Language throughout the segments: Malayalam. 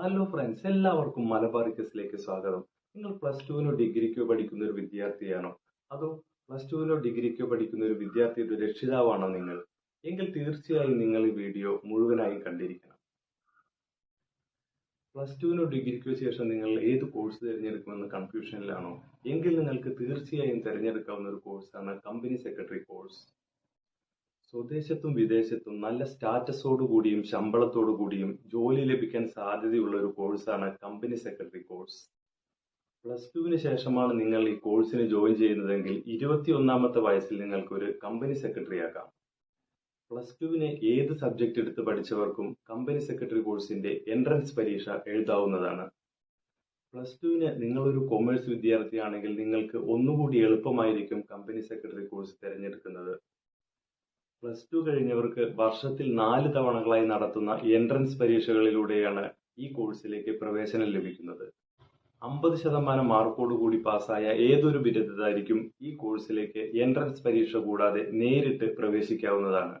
ഹലോ ഫ്രണ്ട്സ് എല്ലാവർക്കും മലബാർ കിസിലേക്ക് സ്വാഗതം. നിങ്ങൾ പ്ലസ് ടുവിനോ ഡിഗ്രിക്കോ പഠിക്കുന്ന ഒരു വിദ്യാർത്ഥിയാണോ? അതോ പ്ലസ് ടുവിനോ ഡിഗ്രിക്കോ പഠിക്കുന്ന ഒരു വിദ്യാർത്ഥിയുടെ രക്ഷിതാവാണോ നിങ്ങൾ? എങ്കിൽ തീർച്ചയായും നിങ്ങൾ ഈ വീഡിയോ മുഴുവനായി കണ്ടിരിക്കണം. പ്ലസ് ടുവിനോ ഡിഗ്രിക്കോ ശേഷം നിങ്ങൾ ഏത് കോഴ്സ് തിരഞ്ഞെടുക്കുമെന്ന് കൺഫ്യൂഷനിലാണോ എങ്കിൽ നിങ്ങൾക്ക് തീർച്ചയായും തിരഞ്ഞെടുക്കാവുന്ന ഒരു കോഴ്സാണ് കമ്പനി സെക്രട്ടറി കോഴ്സ് സ്വദേശത്തും വിദേശത്തും നല്ല സ്റ്റാറ്റസോടു കൂടിയും ശമ്പളത്തോടു കൂടിയും ജോലി ലഭിക്കാൻ സാധ്യതയുള്ള ഒരു കോഴ്സാണ് കമ്പനി സെക്രട്ടറി കോഴ്സ്. പ്ലസ് ടുവിന് ശേഷമാണ് നിങ്ങൾ ഈ കോഴ്സിന് ജോയിൻ ചെയ്യുന്നതെങ്കിൽ ഇരുപത്തി ഒന്നാമത്തെ വയസ്സിൽ നിങ്ങൾക്ക് ഒരു കമ്പനി സെക്രട്ടറി ആകാം പ്ലസ് ടുവിന് ഏത് സബ്ജക്റ്റ് എടുത്ത് പഠിച്ചവർക്കും കമ്പനി സെക്രട്ടറി കോഴ്സിന്റെ എൻട്രൻസ് പരീക്ഷ എഴുതാവുന്നതാണ്. പ്ലസ് ടുവിന് നിങ്ങളൊരു കൊമേഴ്സ് വിദ്യാർത്ഥിയാണെങ്കിൽ നിങ്ങൾക്ക് ഒന്നുകൂടി എളുപ്പമായിരിക്കും കമ്പനി സെക്രട്ടറി കോഴ്സ് തിരഞ്ഞെടുക്കുന്നത്. പ്ലസ് ടു കഴിഞ്ഞവർക്ക് വർഷത്തിൽ നാല് തവണകളായി നടത്തുന്ന എൻട്രൻസ് പരീക്ഷകളിലൂടെയാണ് ഈ കോഴ്സിലേക്ക് പ്രവേശനം ലഭിക്കുന്നത്. അമ്പത് ശതമാനം കൂടി പാസ്സായ ഏതൊരു ബിരുദധാരിക്കും ഈ കോഴ്സിലേക്ക് എൻട്രൻസ് പരീക്ഷ കൂടാതെ നേരിട്ട് പ്രവേശിക്കാവുന്നതാണ്.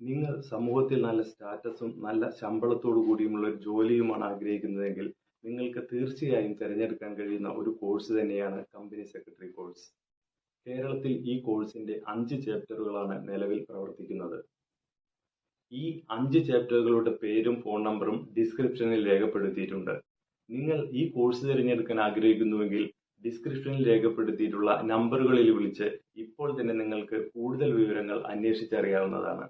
നിങ്ങൾ സമൂഹത്തിൽ നല്ല സ്റ്റാറ്റസും നല്ല ശമ്പളത്തോടു കൂടിയുമുള്ള ഒരു ജോലിയുമാണ് ആഗ്രഹിക്കുന്നതെങ്കിൽ നിങ്ങൾക്ക് തീർച്ചയായും തിരഞ്ഞെടുക്കാൻ കഴിയുന്ന ഒരു കോഴ്സ് തന്നെയാണ് കമ്പനി സെക്രട്ടറി കോഴ്സ്. കേരളത്തിൽ ഈ കോഴ്സിന്റെ അഞ്ച് ചാപ്റ്ററുകളാണ് നിലവിൽ പ്രവർത്തിക്കുന്നത്. ഈ അഞ്ച് ചാപ്റ്ററുകളുടെ പേരും ഫോൺ നമ്പറും ഡിസ്ക്രിപ്ഷനിൽ രേഖപ്പെടുത്തിയിട്ടുണ്ട്. നിങ്ങൾ ഈ കോഴ്സ് തിരഞ്ഞെടുക്കാൻ ആഗ്രഹിക്കുന്നുവെങ്കിൽ ഡിസ്ക്രിപ്ഷനിൽ രേഖപ്പെടുത്തിയിട്ടുള്ള നമ്പറുകളിൽ വിളിച്ച് ഇപ്പോൾ തന്നെ നിങ്ങൾക്ക് കൂടുതൽ വിവരങ്ങൾ അന്വേഷിച്ചറിയാവുന്നതാണ്.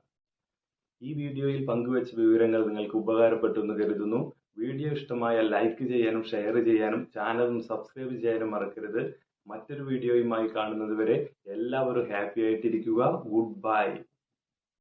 ഈ വീഡിയോയിൽ പങ്കുവച്ച വിവരങ്ങൾ നിങ്ങൾക്ക് ഉപകാരപ്പെട്ടു എന്ന് കരുതുന്നു. വീഡിയോ ഇഷ്ടമായ ലൈക്ക് ചെയ്യാനും ഷെയർ ചെയ്യാനും ചാനലും സബ്സ്ക്രൈബ് ചെയ്യാനും മറക്കരുത്. മറ്റൊരു വീഡിയോയുമായി കാണുന്നത് വരെ എല്ലാവരും ഹാപ്പി ആയിട്ടിരിക്കുക. Good bye.